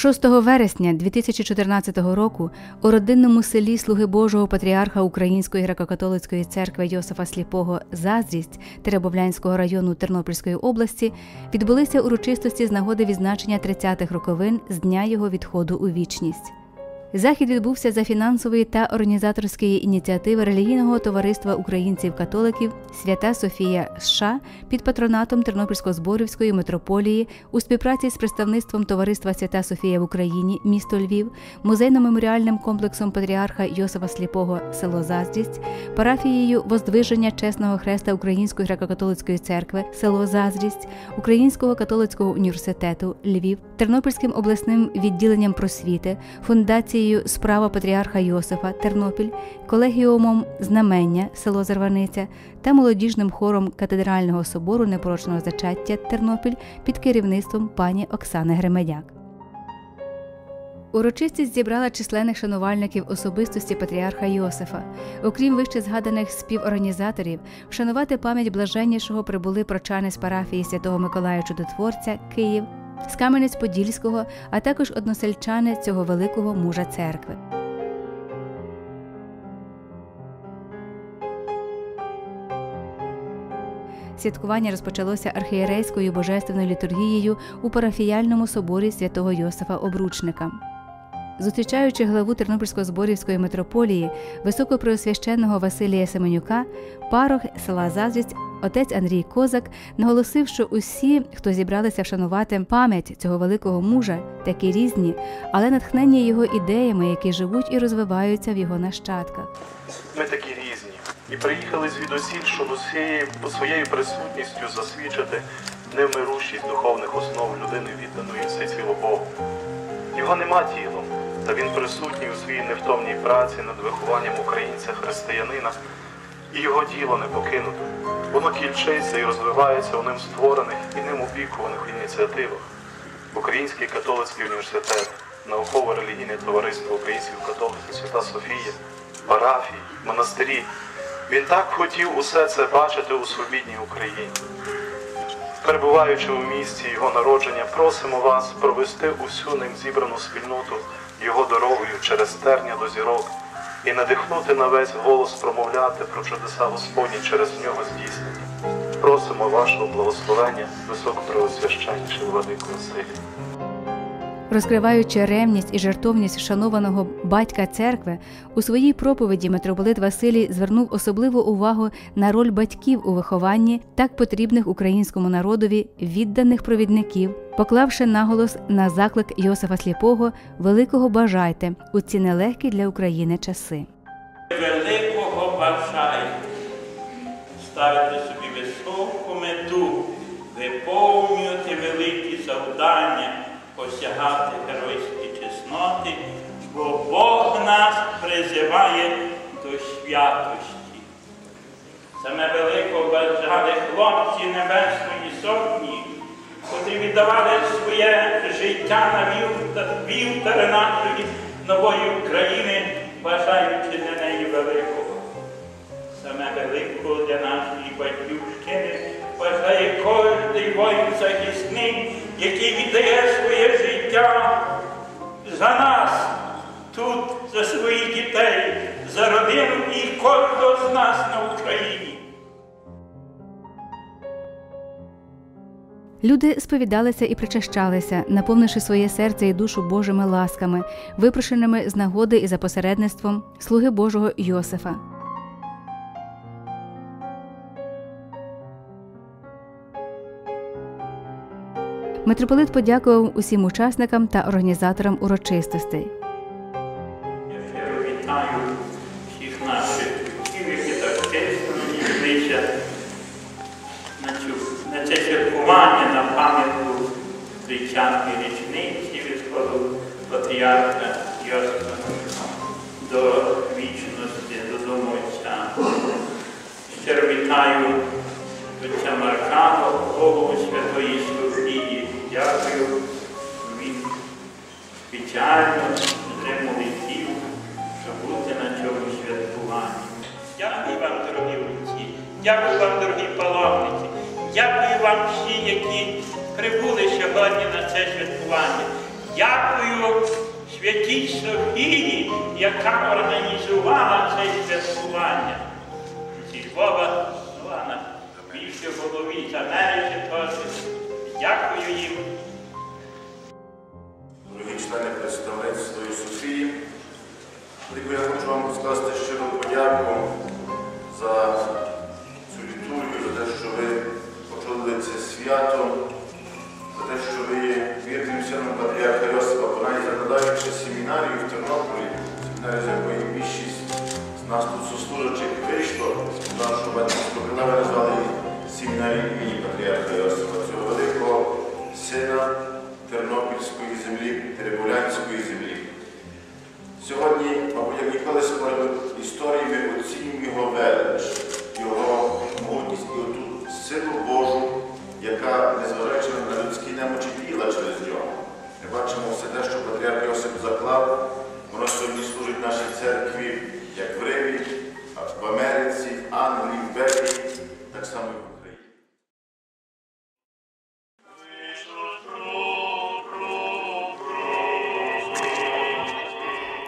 6 вересня 2014 року у родинному селі Слуги Божого патріарха Української греко-католицької церкви Йосифа Сліпого Заздрість Теребовлянського району Тернопільської області відбулися урочистості з нагоди відзначення 30-х роковин з дня його відходу у вічність. Захід відбувся за фінансової та організаторської ініціативи релігійного товариства українців-католиків Свята Софія США під патронатом Тернопільсько-Зборівської митрополії у співпраці з представництвом Товариства Свята Софія в Україні, місто Львів, музейно-меморіальним комплексом патріарха Йосифа Сліпого село Заздрість, парафією Воздвиження Чесного Хреста Української греко-католицької церкви, село Заздрість, Українського католицького університету Львів, Тернопільським обласним відділенням просвіти, фундацією Справа Патріарха Йосифа Тернопіль, колегіумом Знамення село Зарваниця та молодіжним хором Катедрального собору непорочного зачаття Тернопіль під керівництвом пані Оксани Гремедяк. Урочистість зібрала численних шанувальників особистості патріарха Йосифа. Окрім вище згаданих співорганізаторів, вшанувати пам'ять блаженнішого прибули прочани з парафії Святого Миколая Чудотворця Київ, з Кам'янець-Подільського, а також односельчани цього великого мужа церкви. Святкування розпочалося архієрейською божественною літургією у парафіяльному соборі святого Йосифа Обручника. Зустрічаючи главу Тернопільсько-Зборівської митрополії високопреосвященного Василія Семенюка, парох села Заздрість отець Андрій Козак наголосив, що усі, хто зібралися вшанувати пам'ять цього великого мужа, такі різні, але натхнення його ідеями, які живуть і розвиваються в його нащадках. Ми такі різні і приїхали звідусіль, щоб усією своєю присутністю засвідчити невмирущість духовних основ людини відданої всеціло Богу. Його нема тілом, та він присутній у своїй невтомній праці над вихованням українця-християнина, і його діло не покинуто. Воно кільчиться і розвивається у ним створених і ним опікуваних ініціативах. Український католицький університет, науково-релігійне товариство українських католиків Свята Софія, парафії, монастирі. Він так хотів усе це бачити у свобідній Україні. Перебуваючи у місті його народження, просимо вас провести усю ним зібрану спільноту його дорогою через терня до зірок і надихнути на весь голос промовляти про чудеса Господні через нього здійснені. Просимо вашого благословення, високопреосвященніше владикого силі. Розкриваючи ревність і жертовність шанованого батька церкви, у своїй проповіді митрополит Василій звернув особливу увагу на роль батьків у вихованні так потрібних українському народові відданих провідників, поклавши наголос на заклик Йосифа Сліпого великого бажайте у ці нелегкі для України часи. Великого бажайте ставити собі високу мету, виповнювати великі завдання осягати геройські чесноти, бо Бог нас призиває до святості. Саме велико бажали хлопці Небесної Сотні, котрі віддавали своє життя на вівтари нашої нової України, бажаючи для неї великого. Саме великого для нашої батьківщини бажає кожний воїн-захисник, який віддає своє життя за нас, тут, за своїх дітей, за родину і кожного з нас на Україні. Люди сповідалися і причащалися, наповнивши своє серце і душу Божими ласками, випрошеними з нагоди і за посередництвом слуги Божого Йосифа. Митрополит подякував усім учасникам та організаторам урочистостей. Вітаю на, це святкування на пам'ятку тридцятої річниці відходу патріарха до вічності, додому Отця. Щиро вітаю отця Марка, голову спеціально з Риму летів, щоб бути на цьому святкуванні. Дякую вам, дорогі отці, дякую вам, дорогі паломники, дякую вам всі, які прибули сьогодні на це святкування. Дякую святій Софії, яка організувала це святкування. Зі Львова, ну, а більше голові з Америки теж. Дякую їм. Дорогі члени представництва і Софії, я хочу вам сказати щиру подяку за цю літургію, за те, що ви почули це свято, за те, що ви вірним сином патріарха Йосипа, бо навіть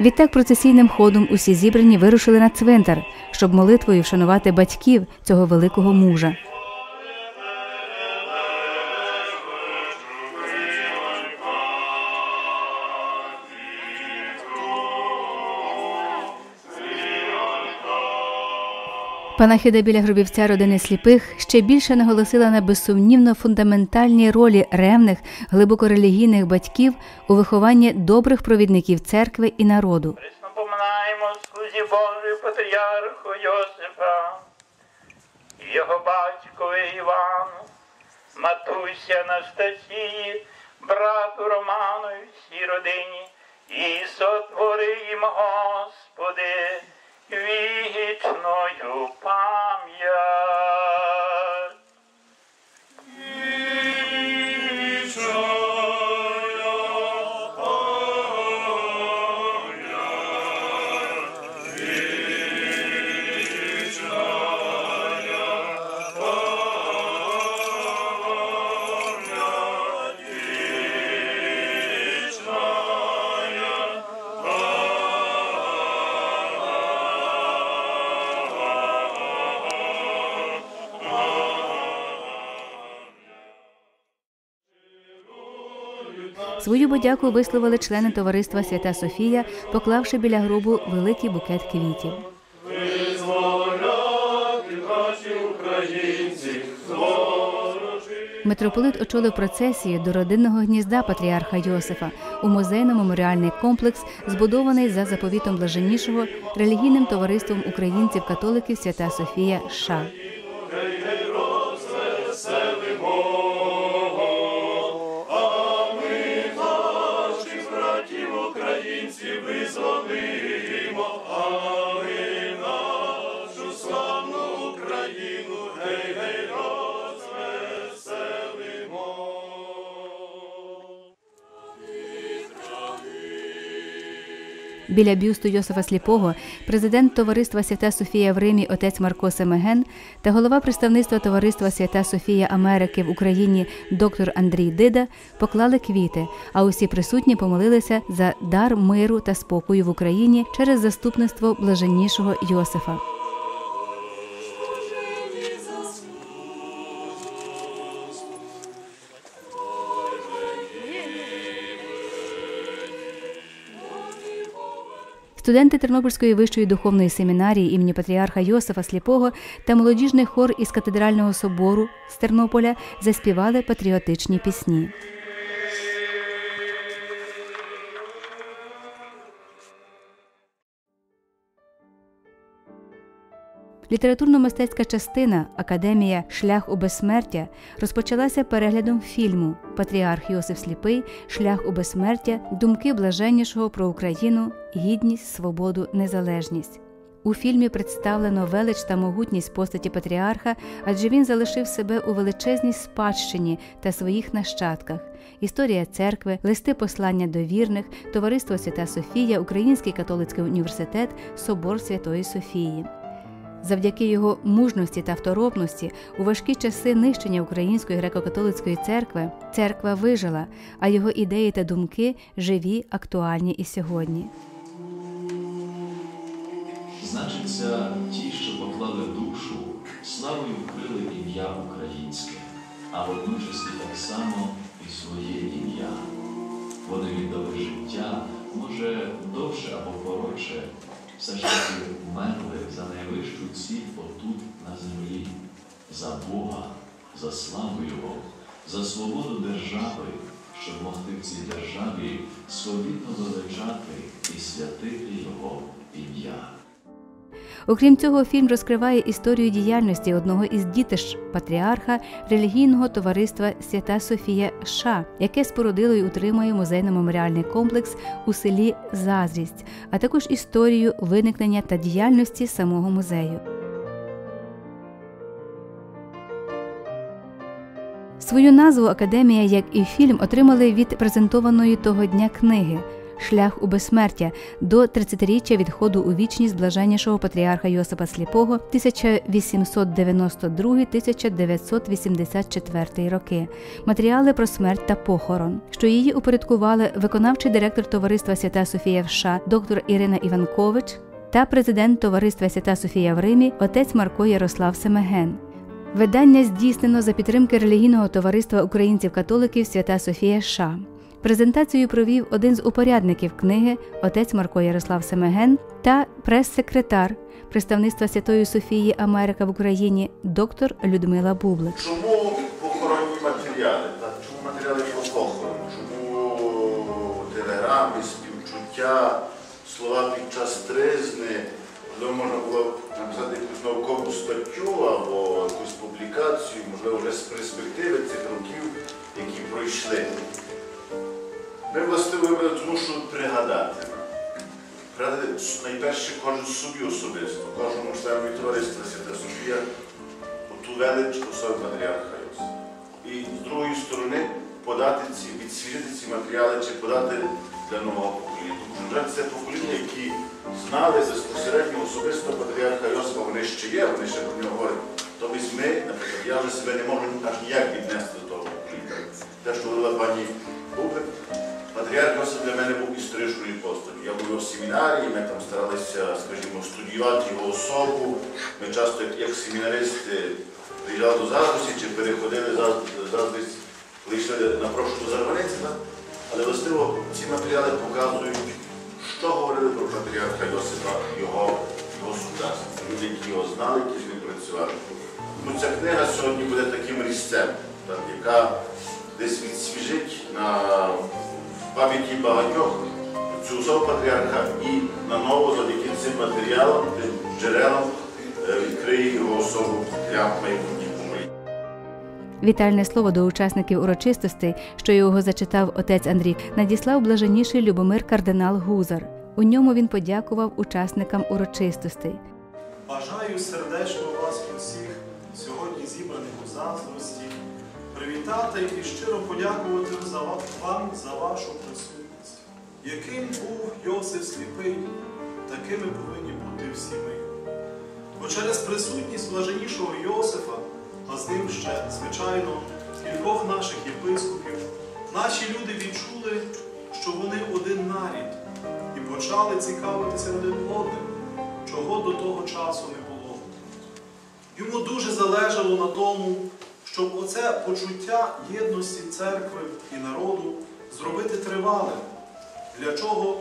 Відтак процесійним ходом усі зібрані вирушили на цвинтар, щоб молитвою вшанувати батьків цього великого мужа. Панахида біля гробівця родини сліпих ще більше наголосила на безсумнівно фундаментальній ролі ревних, глибоко релігійних батьків у вихованні добрих провідників церкви і народу. Поминаємо слузі Божої патріарху Йосифа, його батькові Івану, матусі Анастасії, брату Роману і всій родині, і сотвори їм, Господи, вічною пам'ять. Свою подяку висловили члени товариства Свята Софія, поклавши біля гробу великий букет квітів. Митрополит очолив процесію до родинного гнізда патріарха Йосифа у музейно-меморіальний комплекс, збудований за заповітом блаженнішого релігійним товариством українців-католиків Свята Софія США. Біля бюсту Йосифа Сліпого президент товариства Свята Софія в Римі отець Марко Семеген та голова представництва товариства Свята Софія Америки в Україні доктор Андрій Дида поклали квіти, а усі присутні помолилися за дар миру та спокою в Україні через заступництво блаженнішого Йосифа. Студенти Тернопільської вищої духовної семінарії імені патріарха Йосифа Сліпого та молодіжний хор із катедрального собору з Тернополя заспівали патріотичні пісні. Літературно-мистецька частина Академія Шлях у безсмертя розпочалася переглядом фільму Патріарх Йосиф Сліпий Шлях у безсмертя думки блаженнішого про Україну, гідність, свободу, незалежність. У фільмі представлено велич та могутність постаті патріарха, адже він залишив себе у величезній спадщині та своїх нащадках. Історія церкви, листи послання до вірних, товариство Свята Софія, Український католицький університет, Собор Святої Софії. Завдяки його мужності та второпності у важкі часи нищення Української греко-католицької церкви церква вижила, а його ідеї та думки живі, актуальні і сьогодні. Значиться, ті, що поклали душу, славою вкрили ім'я українське, а водночас і так само і своє ім'я. Вони віддали життя, може, довше або коротше, все ж таки вмерли за найвищу ціль отут на землі, за Бога, за славу Його, за свободу держави, щоб могти в цій державі свобідно величати і святити Його ім'я. Окрім цього, фільм розкриває історію діяльності одного із дітищ патріарха релігійного товариства Свята Софія США, яке спорудило і утримує музейно-меморіальний комплекс у селі Зазрість, а також історію виникнення та діяльності самого музею. Свою назву Академія, як і фільм, отримали від презентованої того дня книги Шлях у безсмертя до 30-річчя відходу у вічність блаженнішого патріарха Йосипа Сліпого 1892-1984 роки. Матеріали про смерть та похорон, що її упорядкували виконавчий директор товариства Свята Софія в США доктор Ірина Іванкович та президент товариства Свята Софія в Римі отець Марко Ярослав Семеген. Видання здійснено за підтримки релігійного товариства українців-католиків Свята Софія США. Презентацію провів один з упорядників книги отець Марко Ярослав Семеген та прес-секретар представництва Святої Софії Америка в Україні доктор Людмила Бублик. Чому похоронні матеріали? Чому матеріали про похорон? Чому телеграми, співчуття, слова під час тризни? Можливо, можна було написати якусь наукову статтю або якусь публікацію, можливо, вже з перспективи цих років, які пройшли. Ми тому, щоб пригадати. Пригадати найперше кожен собі особисто, кожному членові товариства Свята Софія ту велич особи патріарха Йосифа. І з другої сторони подати ці, відсвіжити ці матеріали чи подати для нового покоління. Тому що це покоління, які знали безпосередньо особисто патріарха Йосифа, вони ще є, вони ще про нього говорять. Тобто ми, наприклад, я вже себе не можу аж ніяк віднести до того покоління. Те, що говорила пані Бублик, Патріарх Йосиф для мене був історичною постаттю. Я був в семінарії, ми там старалися, скажімо, студіювати його особу. Ми часто, як, семінаристи, приїжджали до Заздрості чи переходили з Заздрість, коли йшли на прошу Зарваниці. Але властиво ці матеріали показують, що говорили про патріарха Йосифа, його, його сучасників, люди, які його знали, які з ним працювали. Ну, ця книга сьогодні буде таким різцем, так, яка десь відсвіжить на пам'яті багатьох цю особу патріарха і наново завдяки цим матеріалам, тим джерелам е, відкриє його особу для майбутніх поколінь. Вітальне слово до учасників урочистостей, що його зачитав отець Андрій, надіслав блаженніший Любомир кардинал Гузар. У ньому він подякував учасникам урочистостей. Бажаю сердечно привітати і щиро подякувати вам за вашу присутність. Яким був Йосиф Сліпий, такими повинні бути всі ми. Бо через присутність блаженнішого Йосифа, а з ним ще, звичайно, кількох наших єпископів, наші люди відчули, що вони один нарід і почали цікавитися один одним, чого до того часу не було. Йому дуже залежало на тому, щоб оце почуття єдності церкви і народу зробити тривалим, для чого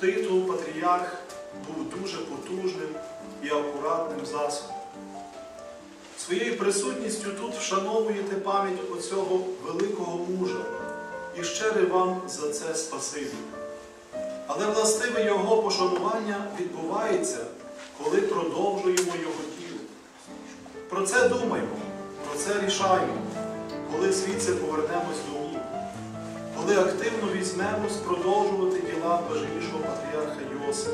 титул патріарх був дуже потужним і акуратним засобом. Своєю присутністю тут вшановуєте пам'ять оцього великого мужа і щире вам за це спасибі. Але властиве його пошанування відбувається, коли продовжуємо його тіло. Про це думаємо, це рішаємо, коли звідси повернемось до домів, коли активно візьмемось продовжувати діла блаженнішого патріарха Йосифа.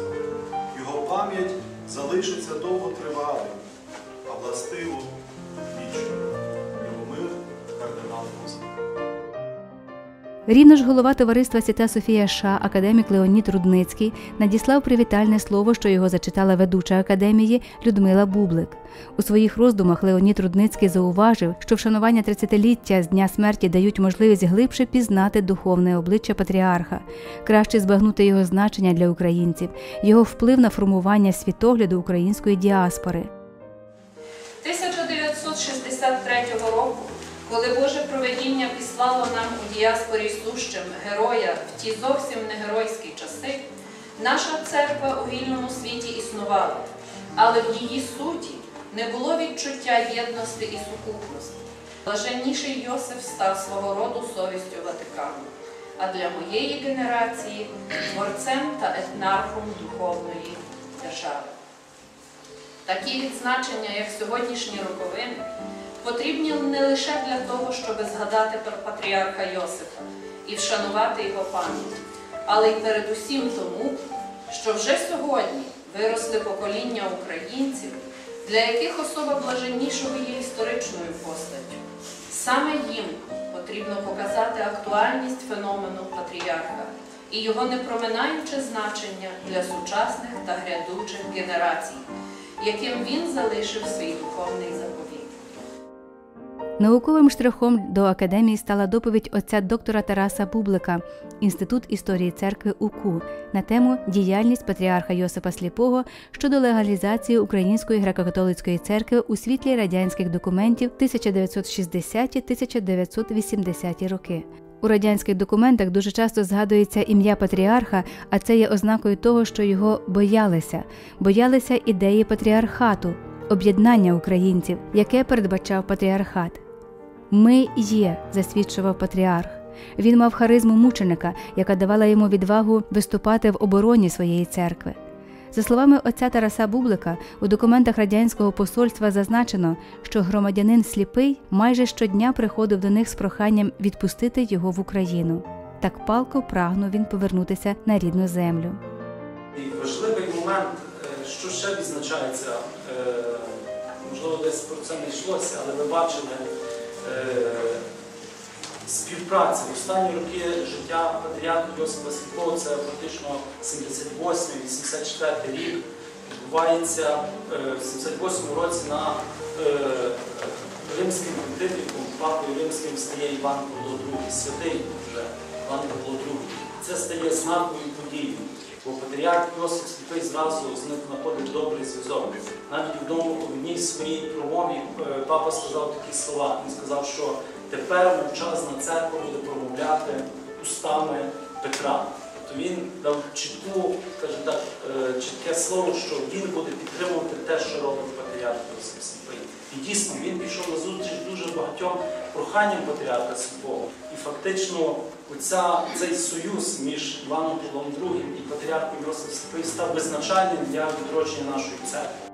Його пам'ять залишиться довготривалим, а властиво вічно. Любомир кардинал Музик. Рівно ж голова товариства Свята Софія США, академік Леонід Рудницький, надіслав привітальне слово, що його зачитала ведуча академії Людмила Бублик. У своїх роздумах Леонід Рудницький зауважив, що вшанування 30-ліття з дня смерті дають можливість глибше пізнати духовне обличчя патріарха, краще збагнути його значення для українців, його вплив на формування світогляду української діаспори. 1963 року, коли Боже проведіння післало нам у діаспорі сущим героя в ті зовсім не геройські часи, наша церква у вільному світі існувала, але в її суті не було відчуття єдності і сукупності. Блаженніший Йосиф став свого роду совістю Ватикану, а для моєї генерації творцем та етнархом духовної держави. Такі відзначення, як сьогоднішні роковини, потрібні не лише для того, щоб згадати про патріарха Йосифа і вшанувати його пам'ять, але й передусім тому, що вже сьогодні виросли покоління українців, для яких особа блаженнішого є історичною постаттю. Саме їм потрібно показати актуальність феномену патріарха і його непроминаюче значення для сучасних та грядучих генерацій, яким він залишив свій духовний заповіт. Науковим штрихом до академії стала доповідь отця доктора Тараса Бублика, Інститут історії церкви УКУ на тему діяльність патріарха Йосипа Сліпого щодо легалізації Української греко-католицької церкви у світлі радянських документів 1960-1980 роки. У радянських документах дуже часто згадується ім'я патріарха, а це є ознакою того, що його боялися, боялися ідеї патріархату, об'єднання українців, яке передбачав патріархат. Ми є, засвідчував патріарх. Він мав харизму мученика, яка давала йому відвагу виступати в обороні своєї церкви. За словами отця Тараса Бублика, у документах радянського посольства зазначено, що громадянин сліпий майже щодня приходив до них з проханням відпустити його в Україну. Так палко прагнув він повернутися на рідну землю. І важливий момент, е, що ще відзначається, е, можливо, десь про це не йшлося, але ви бачили е, співпраця. В останні роки життя патріарха Йосипа Сліпого, це фактично 78-84 рік, відбувається е, в 78 році на е, римським понтифіком, папою римським стає Іван Павло II, святий вже Іван Павло II. Це стає знаковою подією. Бо патріарх Йосип Сліпий зразу з ним знаходить добрий зв'язок. Навіть в одному в одній своїй промові е, папа сказав такі слова. Він сказав, що тепер мовчазна церква буде промовляти устами Петра. Тобто він дав чітку, скажімо так, е, чітке слово, що він буде підтримувати те, що робить патріарх Йосип Сліпий. І дійсно він пішов на зустріч дуже багатьом проханням патріарха Сліпого. І фактично оця, цей союз між Іваном Павлом II і патріархом Йосифом Сліпий став визначальним для відродження нашої церкви.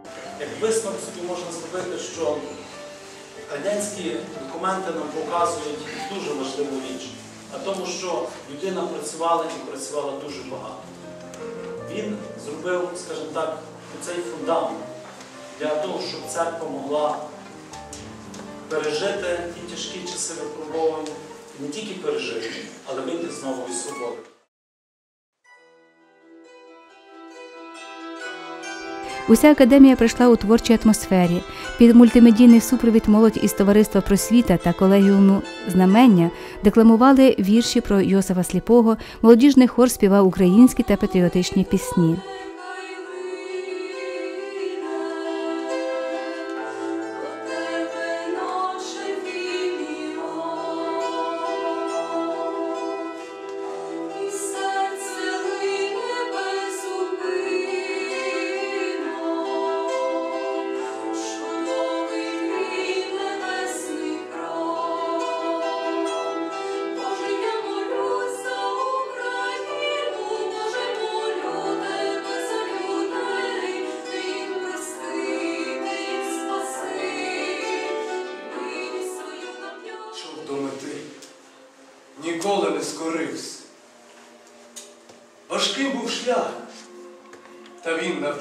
Як висновок собі можна зробити, що радянські документи нам показують дуже важливу річ, а тому, що людина працювала і працювала дуже багато. Він зробив, скажімо так, цей фундамент для того, щоб церква могла пережити ті тяжкі часи випробувань, не тільки пережити, але вийти з нової свободи. Уся академія прийшла у творчій атмосфері. Під мультимедійний супровід молодь із товариства просвіта та колегіуму знамення декламували вірші про Йосифа Сліпого, молодіжний хор співав українські та патріотичні пісні.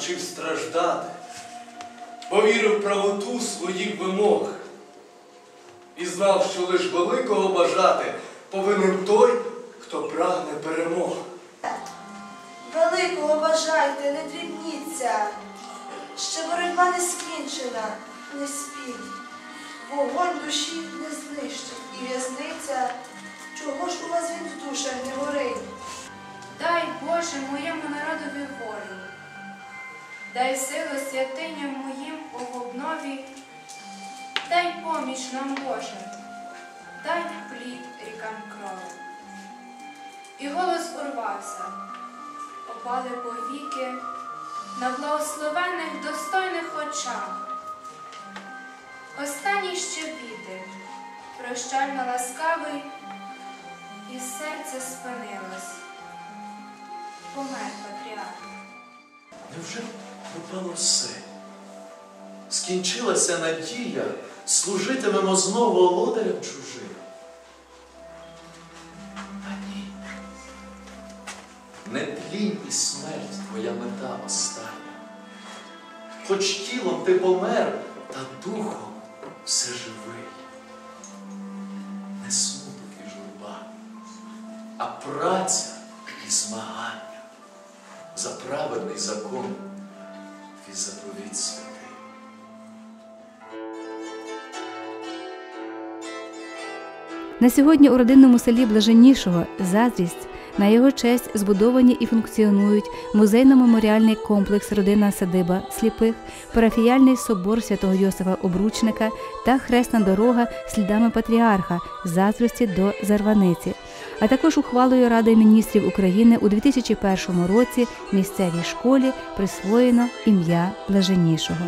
Навчив страждати, повірив в правоту своїх вимог і знав, що лиш великого бажати повинен той, хто прагне перемог. Великого бажайте, не дрібніться. Ще боротьба не скінчена, не спіть. Вогонь душі не знищить, і в'язниця. Чого ж у вас він в душах не горить? Дай Боже моєму народові волю, дай силу святиням моїм у обнові, дай поміч нам Боже, дай плід рікам крові. І голос урвався, опали повіки на благословенних достойних очах. Останній ще біди, прощально ласкавий, і серце спинилось помер патріарх. Невже пропало все? Скінчилася надія, служитимемо знову володарям чужим. А ні. Не тлінь і смерть твоя мета остання. Хоч тілом ти помер, та духом все живий. Не смуток і журба, а праця і змагання за праведний закон заповідь святий. На сьогодні у родинному селі Блаженнішого Заздрість на його честь збудовані і функціонують музейно-меморіальний комплекс Родинна садиба сліпих, парафіяльний собор святого Йосифа Обручника та хресна дорога слідами патріарха заздрості до Зарваниці. А також ухвалою Ради міністрів України у 2001 році місцевій школі присвоєно ім'я Блаженнішого.